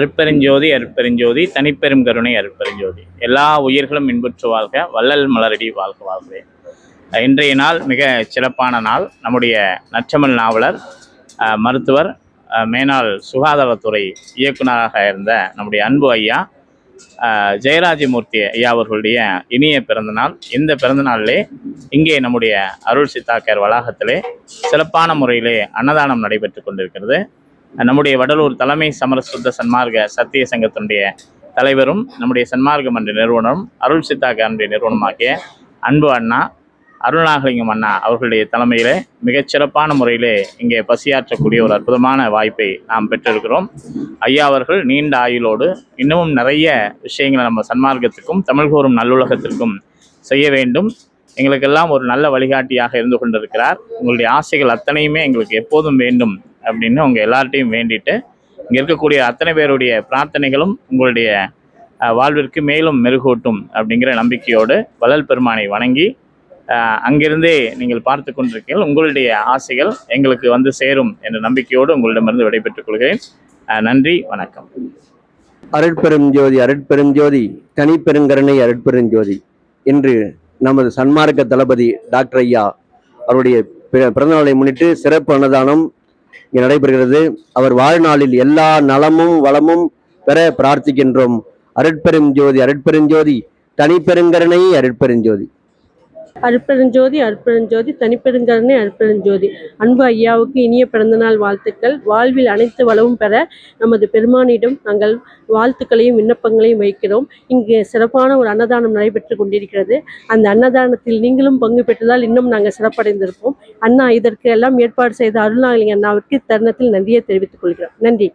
அருட்பெருஞ்சோதி அருட்பெருஞ்சோதி தனிப்பெரும் கருணை அருட்பெருஞ்சோதி. எல்லா உயிர்களும் இன்புற்று வாழ்க வள்ளல் மலரடி வாழ்க வாழ்க இன்றைய நாள் மிக சிறப்பான நாள். நம்முடைய நற்றமிழ் நாவலர் மருத்துவர் மேனாள் சுகாதாரத்துறை இயக்குனராக இருந்த நம்முடைய அன்பு ஐயா ஜெயராஜமூர்த்தி ஐயா அவர்களுடைய இனிய பிறந்தநாள் இந்த பிறந்தநாளிலே இங்கே நம்முடைய அருள் சித்தாக்கர் வளாகத்திலே சிறப்பான முறையிலே அன்னதானம் நடைபெற்று கொண்டிருக்கிறது. நம்முடைய வடலூர் தலைமை சமரசுத்த சன்மார்க்க சத்திய சங்கத்தினுடைய தலைவரும் நம்முடைய சன்மார்க்க மன்ற நிறுவனரும் அருள் சித்தாக்காரனுடைய நிறுவனமாகிய அன்பு அண்ணா அருள்நாகலிங்கம் அண்ணா அவர்களுடைய தலைமையிலே மிகச்சிறப்பான முறையிலே இங்கே பசியாற்றக்கூடிய ஒரு அற்புதமான வாய்ப்பை நாம் பெற்றிருக்கிறோம். ஐயா அவர்கள் நீண்ட ஆயுளோடு இன்னமும் நிறைய விஷயங்களை நம்ம சன்மார்க்கத்துக்கும் தமிழ் கூறும் நல்லுலகத்திற்கும் செய்ய வேண்டும். எங்களுக்கெல்லாம் ஒரு நல்ல வழிகாட்டியாக இருந்து கொண்டிருக்கிறார். உங்களுடைய ஆசைகள் அத்தனையுமே எங்களுக்கு எப்போதும் வேண்டும். அப்படின்னு உங்கள் எல்லார்ட்டையும் வேண்டிட்டு இங்கே இருக்கக்கூடிய அத்தனை பேருடைய பிரார்த்தனைகளும் உங்களுடைய வாழ்விற்கு மேலும் மெருகூட்டும் அப்படிங்கிற நம்பிக்கையோடு வளல் பெருமானை வணங்கி அங்கிருந்தே நீங்கள் பார்த்து கொண்டிருக்கீர்கள். உங்களுடைய ஆசைகள் எங்களுக்கு வந்து சேரும் என்ற நம்பிக்கையோடு உங்களிடமிருந்து விடைபெற்றுக் கொள்கிறேன். நன்றி வணக்கம். அருட்பெரும் ஜோதி அருட்பெரும் ஜோதி தனிப்பெருங்கருணை அருட்பெரும் ஜோதி. இன்று நமது சன்மார்க்க தளபதி டாக்டர் ஐயா அவருடைய பிறந்தநாளை முன்னிட்டு சிறப்பு அன்னதானம் இங்கே நடைபெறுகிறது. அவர் வாழ்நாளில் எல்லா நலமும் வளமும் பெற பிரார்த்திக்கின்றோம். அருட்பெரும் ஜோதி அருட்பெரும் ஜோதி தனிப்பெருங்கருணை அருட்பெரும் ஜோதி. அருட்பெருஞ்சோதி அருட்பெருஞ்சோதி தனிப்பெருங்கருணை அருட்பெருஞ்சோதி அன்பு ஐயாவுக்கு இனிய பிறந்தநாள் வாழ்த்துக்கள். வாழ்வில் அனைத்து வளமும் பெற நமது பெருமானிடம் நாங்கள் வாழ்த்துக்களையும் விண்ணப்பங்களையும் வைக்கிறோம். இங்கு சிறப்பான ஒரு அன்னதானம் நடைபெற்று கொண்டிருக்கிறது. அந்த அன்னதானத்தில் நீங்களும் பங்கு பெற்றதால் இன்னும் நாங்கள் சிறப்படைந்திருப்போம். அண்ணா இதற்கு எல்லாம் ஏற்பாடு செய்த அருள்நாகலிங்க அண்ணாவிற்கு தருணத்தில் நன்றியை தெரிவித்துக் கொள்கிறோம். நன்றி.